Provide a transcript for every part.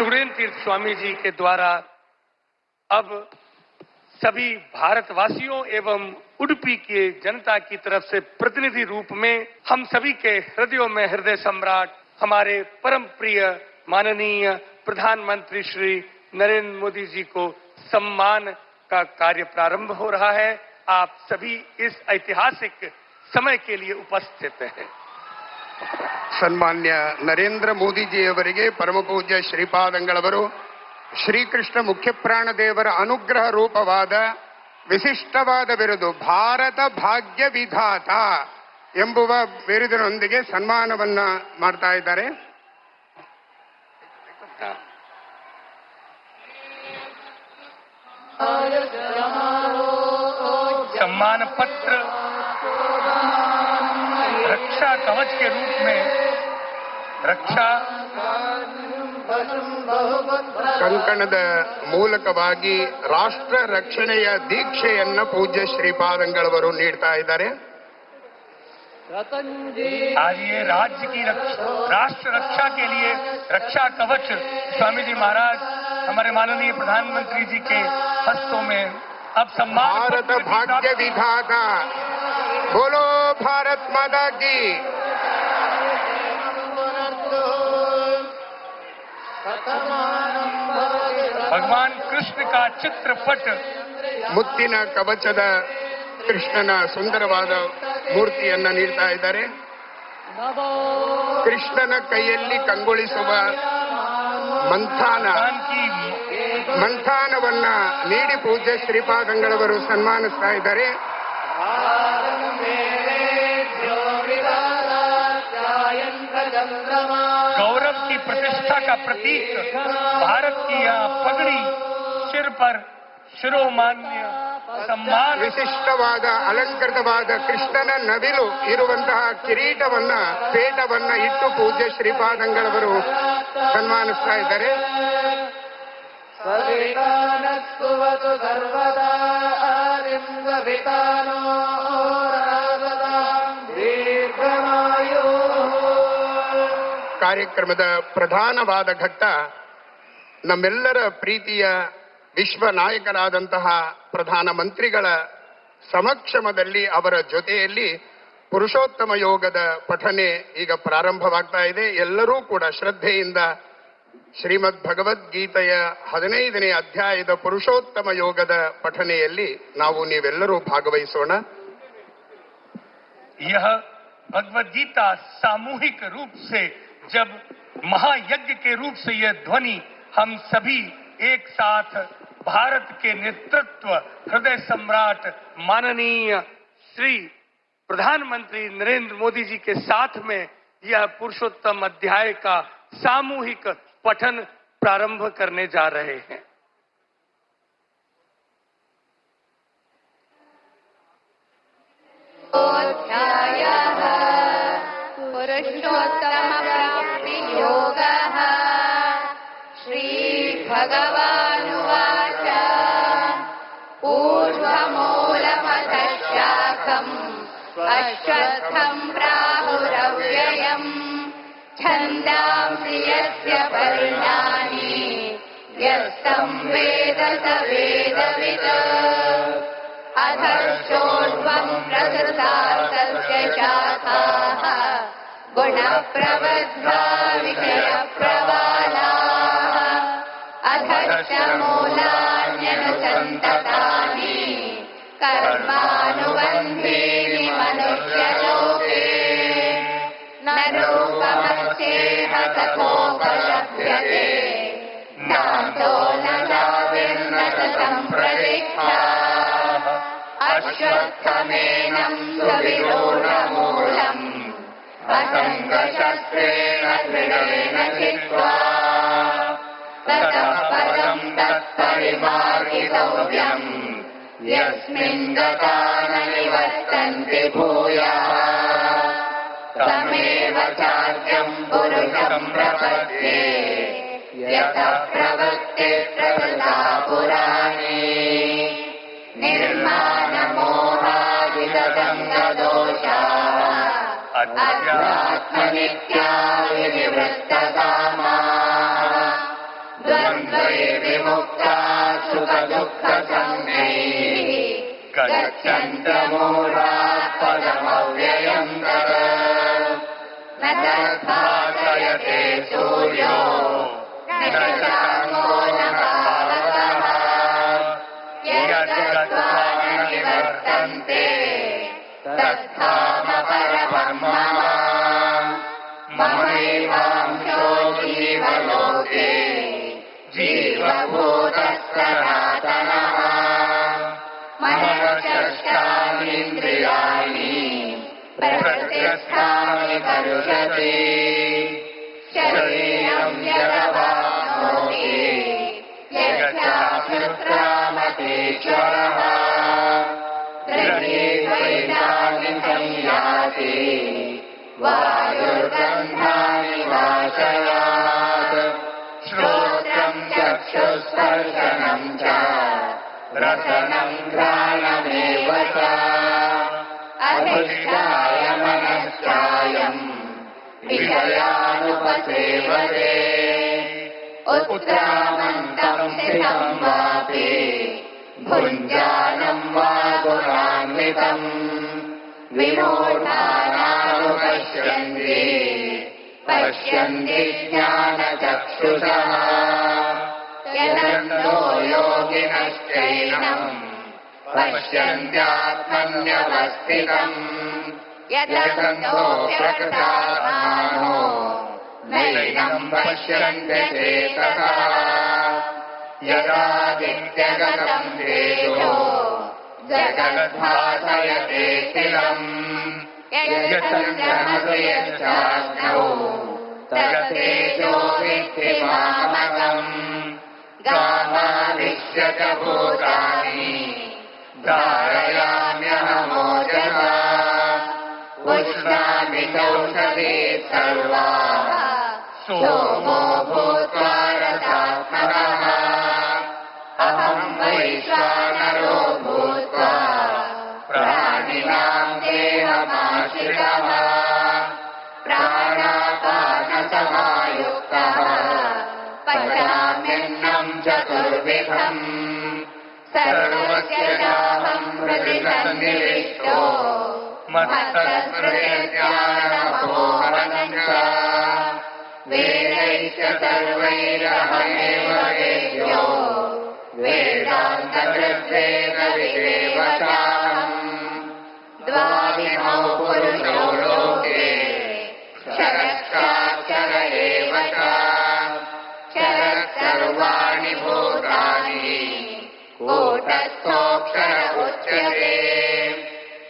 सुगरेन तीर्थ स्वामी जी के द्वारा अब सभी भारतवासियों एवं उडुपी के जनता की तरफ़ से प्रतिनिधि रूप में हम सभी के हृदयों में हृदय सम्राट, हमारे परम प्रिय माननीय प्रधानमंत्री श्री नरेंद्र मोदी जी को सम्मान का कार्य प्रारंभ हो रहा है। आप सभी इस ऐतिहासिक समय के लिए उपस्थित हैं। ಸನ್ಮಾನ್ಯ ನರೇಂದ್ರ ಮೋದಿಜಿಯವರಿಗೆ ಪರಮಪೂಜ್ಯ ಶ್ರೀಪಾದಂಗಳವರು, ಶ್ರೀಕೃಷ್ಣ ಮುಖ್ಯಪ್ರಾಣ ದೇವರ ಅನುಗ್ರಹ ರೂಪವಾದ ವಿಶಿಷ್ಟವಾದ ಬಿರುದು ಭಾರತ ಭಾಗ್ಯ ವಿಧಾತ ಎಂಬುವ ಬಿರುದಿನೊಂದಿಗೆ ಸನ್ಮಾನವನ್ನ ಮಾಡ್ತಾ ಇದ್ದಾರೆ. ಸಮ್ಮಾನ ಪತ್ರ रक्षा कवच के रूप में रक्षा ಕಂಕಣದ ಮೂಲಕವಾಗಿ ರಾಷ್ಟ್ರ ರಕ್ಷಣೆಯ ದೀಕ್ಷೆಯನ್ನ ಪೂಜ್ಯ ಶ್ರೀಪಾದಂಗಳವರು ನೀಡ್ತಾ ಇದ್ದಾರೆ आज ये राज्य की रक्षा राष्ट्र रक्षा के लिए रक्षा कवच स्वामी जी महाराज हमारे माननीय प्रधानमंत्री जी के हस्तों में अब सम्मान ಭಾರತ पत्र की ಭಾಗ್ಯ प्राप्ति- ವಿಧಾತ ಬೋಲೋ ಭಾರತ್ ಮಾತಾ ಭಗವಾನ್ ಕೃಷ್ಣ ಕಾ ಚಿತ್ರಪಟ ಮುತ್ತಿನ ಕವಚದ ಕೃಷ್ಣನ ಸುಂದರವಾದ ಮೂರ್ತಿಯನ್ನ ನೀಡ್ತಾ ಇದ್ದಾರೆ. ಕೃಷ್ಣನ ಕೈಯಲ್ಲಿ ಕಂಗೊಳಿಸುವ ಮಂಥಾನ. ಮಂಥಾನವನ್ನ ನೀಡಿ ಪೂಜೆ ಶ್ರೀಪಾದಂಗಳವರು ಸನ್ಮಾನಿಸ್ತಾ ಇದ್ದಾರೆ. गौरव की प्रतिष्ठा का प्रतीक भारत की यह पगड़ी सिर पर शिरोमान्य सम्मान ವಿಶಿಷ್ಟವಾದ ಅಲಂಕೃತವಾದ ಕೃಷ್ಣನ ನವಿಲು ಇರುವಂತಹ ಕಿರೀಟವನ್ನ ಪೇಟವನ್ನ ಇಟ್ಟು ಪೂಜ್ಯ ಶ್ರೀಪಾದಂಗಳವರು ಸನ್ಮಾನಿಸ್ತಾ ಇದ್ದಾರೆ सवितानस्तुवतु ಕಾರ್ಯಕ್ರಮದ ಪ್ರಧಾನವಾದ ಘಟ್ಟ ನಮ್ಮೆಲ್ಲರ ಪ್ರೀತಿಯ ವಿಶ್ವ ನಾಯಕರಾದಂತಹ ಪ್ರಧಾನ ಮಂತ್ರಿಗಳ ಸಮಕ್ಷಮದಲ್ಲಿ ಅವರ ಜೊತೆಯಲ್ಲಿ ಪುರುಷೋತ್ತಮ ಯೋಗದ ಪಠನೆ ಈಗ ಪ್ರಾರಂಭವಾಗ್ತಾ ಇದೆ ಎಲ್ಲರೂ ಕೂಡ ಶ್ರದ್ಧೆಯಿಂದ ಶ್ರೀಮದ್ ಭಗವದ್ಗೀತೆಯ ಹದಿನೈದನೇ ಅಧ್ಯಾಯದ ಪುರುಷೋತ್ತಮ ಯೋಗದ ಪಠನೆಯಲ್ಲಿ ನಾವು ನೀವೆಲ್ಲರೂ ಭಾಗವಹಿಸೋಣ यह भगवत गीता सामूहिक रूप से जब महायज्ञ के रूप से यह ध्वनि हम सभी एक साथ भारत के नेतृत्व, हृदय सम्राट माननीय श्री प्रधानमंत्री नरेंद्र मोदी जी के साथ में यह पुरुषोत्तम अध्याय का सामूहिक पठन प्रारंभ करने जा रहे हैं। ोऽध्यायः श्रीभगवानुवाच ऊर्ध्वमूलमधशाखम् अश्वत्थम् प्राहुरव्ययम् छन्दांसि यस्य पर्णानि यस्तम् वेद स वेदवित् अधश्चोर्ध्वम् प्रसृता तस्य शाखाः। गुणप्रवद्धा विषयप्रवालाः अधश्च मूलान्यनुसन्ततानि कर्मानुबन्धीनि मनुष्यलोके। न रूपमस्येह तथोपलभ्यते नान्तो न सम्प्रतिष्ठा अश्वत्थमेनम् सुविरोढमूलम् असङ्गशस्त्रेण दृढेन चित्वा पदम् तत्परिमार्गितव्यम्। यस्मिन् गता न निवर्तन्ति भूयः। तमेव चाद्यम् पुरुषम् प्रपद्ये। यतः प्रवृत्ते प्रवृता पुराणे। निर्माणमोहादिगदङ्गदोषाः अध्यात्मनित्या विनिवृत्तकामाः द्वन्द्वये विमुक्ता सुखदुःखसंज्ञैः गच्छन्तमूढा पदमव्ययम् तत् न तद्भासयते सूर्यो। न पावकः यद्गत्वा न निवर्तन्ते तद्धाम परमम् मम सनातनः मनश्चानीन्द्रियाणि प्रकृष्टानि करुषति। शरीरं यदवाप्नोति यच्चाप्युत्क्रामतीश्वरः चक्षुस्पर्शनम् च। रसनम् घ्राणमेव च। अधिष्ठाय मनश्चायम् विषयानुपसेवते। उत्क्रामन्तम् स्थितम् वापि भुञ्जानम् वा गुणान्वितम्। विमूढानानुपश्यन्ति। पश्यन्ति ज्ञानचक्षुषः यदन्तो योगिनश्चैनम् पश्यन्त्यात्मन्यवस्थितम् यदन्तो प्रकृतात्मानो नैनम् पश्यन्ति चेतसः यदादित्यगतम् तेजो जगद्भासयते किलम् यचन्द्रमसु यच्चाग्नौ तत्तेजो च भूतानि। धारयाम्यहमोजसा। उष्णामि चौषधे सर्वा। सोमो भूत्वा रसात्मनः अहम् वैश्वानरो भूत्वा। प्राणिनाम् देहमाश्रितः। प्राणापानसमायुक्तः चतुर्विधम् सर्वस्य चाहम् हृदि सन्निविष्टो मत्तस्मृतिज्ञानमपोहनम् च वेदैश्च सर्वैरहमेव वेद्यो। वेदान्तकृद्वेदविदेव चाहम् द्वाविमौ पुरुषो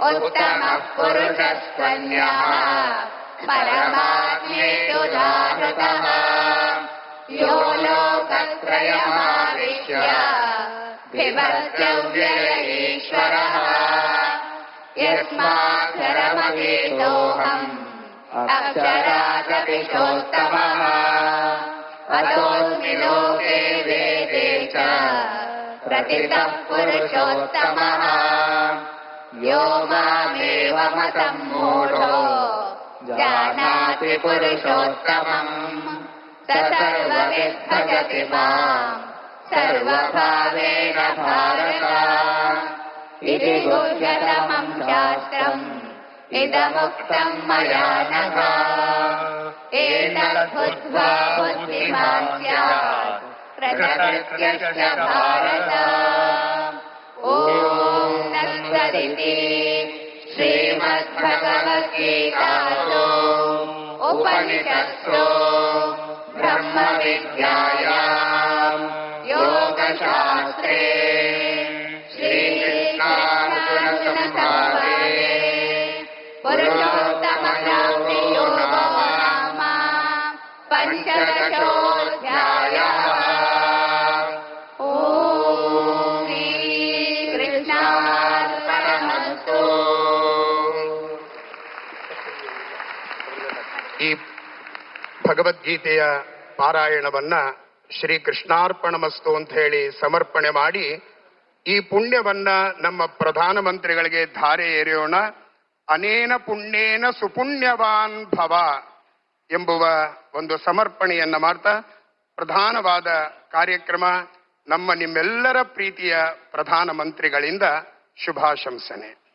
उत्तमः पुरुषस्त्वन्यः। परमात्मेतु जागृतः। यो ईश्वरः यस्माक्षरमवेदोऽहम् अक्षरादपि चोत्तमः अतोऽस्मि लोके वेदे च प्रतितः पुरुषोत्तमः। यो मामेव मतम् मूढो। जानाति पुरुषोत्तमम्। स सर्वविद् भजति माम्। सर्वभावेन भारत। इति गुह्यतमम् शास्त्रम्। इदमुक्तम् मया नघ एतद्बुद्ध्वा बुद्धिमान् स्यात् प्रकृत्यश्च भारत ॐ तत्सदिति श्रीमद्भगवद्गीतासु उपनिषत्सु ब्रह्मविद्यायाम् योगशास्त्रे श्रीकृष्णार्जुनसंवादे पुरुषोत्तमयोगो नाम पञ्चदशोऽध्यायः ಭಗವದ್ಗೀತೆಯ ಪಾರಾಯಣವನ್ನ ಶ್ರೀ ಕೃಷ್ಣಾರ್ಪಣಮಸ್ತು ಅಂತ ಹೇಳಿ ಸಮರ್ಪಣೆ ಮಾಡಿ ಈ ಪುಣ್ಯವನ್ನ ನಮ್ಮ ಪ್ರಧಾನಮಂತ್ರಿಗಳಿಗೆ ಧಾರೆ ಎರೆಯೋಣ. ಅನೇನ ಪುಣ್ಯೇನ ಸುಪುಣ್ಯವಾನ್ ಭವ ಎಂಬುವ ಒಂದು ಸಮರ್ಪಣೆಯನ್ನ ಮಾಡ್ತಾ ಪ್ರಧಾನವಾದ ಕಾರ್ಯಕ್ರಮ ನಮ್ಮ ನಿಮ್ಮೆಲ್ಲರ ಪ್ರೀತಿಯ ಪ್ರಧಾನಮಂತ್ರಿಗಳಿಂದ ಶುಭಾಶಂಸನೆ.